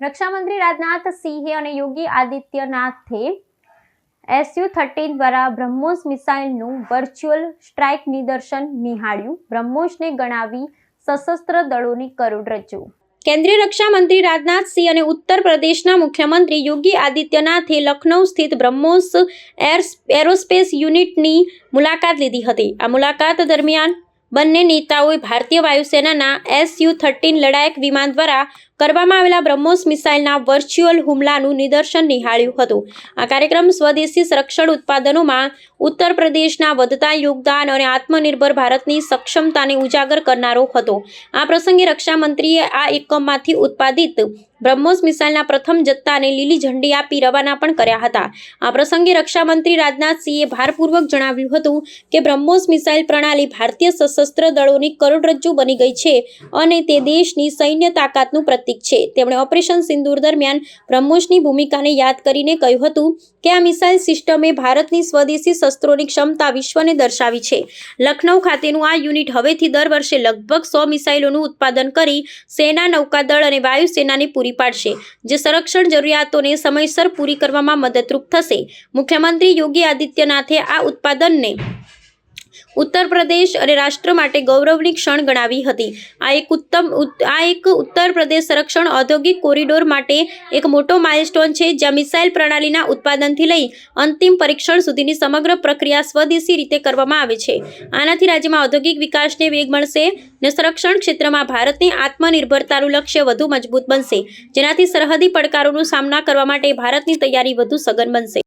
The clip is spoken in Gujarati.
રક્ષામંત્રી રાજનાથ સિંહે અને યોગી આદિત્યનાથે એસયુ થર્ટીન દ્વારા બ્રહ્મોસ મિસાઇલનું વર્ચ્યુઅલ સ્ટ્રાઇક નિદર્શન નિહાળ્યું. બ્રહ્મોસને ગણાવી સશસ્ત્ર દળોની કરોડરજ્જુ કેન્દ્રીય રક્ષામંત્રી રાજનાથ અને ઉત્તર પ્રદેશના મુખ્યમંત્રી યોગી આદિત્યનાથે લખનૌ સ્થિત બ્રહ્મોસ એર એરોસ્પેસ યુનિટની મુલાકાત લીધી હતી. આ મુલાકાત દરમિયાન બંને નેતાઓએ ભારતીય વાયુસેનાના એસ યુ થર્ટીન લડાયક વિમાન દ્વારા કરવામાં આવેલા બ્રહ્મોસ મિસાઇલના વર્ચ્યુઅલ હુમલાનું નિદર્શન નિહાળ્યું હતું. આ કાર્યક્રમ સ્વદેશી સંરક્ષણ ઉત્પાદનોમાં ઉત્તર પ્રદેશના વધતા યોગદાન અને આત્મનિર્ભર ભારતની સક્ષમતાને ઉજાગર કરનારો હતો. આ પ્રસંગે રક્ષામંત્રીએ આ એકમમાંથી ઉત્પાદિત બ્રહ્મોસ મિસાઇલના પ્રથમ જથ્થાને લીલી ઝંડી આપી રવાના પણ કર્યા હતા. આ પ્રસંગે રક્ષામંત્રી રાજનાથસિંહે ભારપૂર્વક જણાવ્યું હતું કે બ્રહ્મોસ મિસાઇલ પ્રણાલી ભારતીય સશસ્ત્ર દળોની કરોડરજ્જુ બની ગઈ છે અને તે દેશની સૈન્ય તાકાતનું પ્રતીક છે. તેમણે ઓપરેશન સિંદૂર દરમિયાન બ્રહ્મોસની ભૂમિકાને યાદ કરીને કહ્યું હતું કે આ મિસાઇલ સિસ્ટમે ભારતની સ્વદેશી શસ્ત્રોની ક્ષમતા વિશ્વને દર્શાવી છે. લખનૌ ખાતેનું આ યુનિટ હવેથી દર વર્ષે લગભગ સો મિસાઇલોનું ઉત્પાદન કરી સેના, નૌકાદળ અને વાયુસેનાને પૂરી પાડશે, જે સંરક્ષણ જરૂરિયાતોને સમયસર પૂરી કરવામાં મદદરૂપ થશે. મુખ્યમંત્રી યોગી આદિત્યનાથે આ ઉત્પાદનને ઉત્તર પ્રદેશ અને રાષ્ટ્ર માટે ગૌરવની ક્ષણ ગણાવી હતી. આ એક ઉત્તમ આ એક ઉત્તર પ્રદેશ સંરક્ષણ ઔદ્યોગિક કોરિડોર માટે એક મોટો માઇલસ્ટોન છે, જ્યાં મિસાઇલ પ્રણાલીના ઉત્પાદનથી લઈ અંતિમ પરીક્ષણ સુધીની સમગ્ર પ્રક્રિયા સ્વદેશી રીતે કરવામાં આવે છે. આનાથી રાજ્યમાં ઔદ્યોગિક વિકાસને વેગ મળશે અને સંરક્ષણ ક્ષેત્રમાં ભારતની આત્મનિર્ભરતાનું લક્ષ્ય વધુ મજબૂત બનશે, જેનાથી સરહદી પડકારોનો સામના કરવા માટે ભારતની તૈયારી વધુ સઘન બનશે.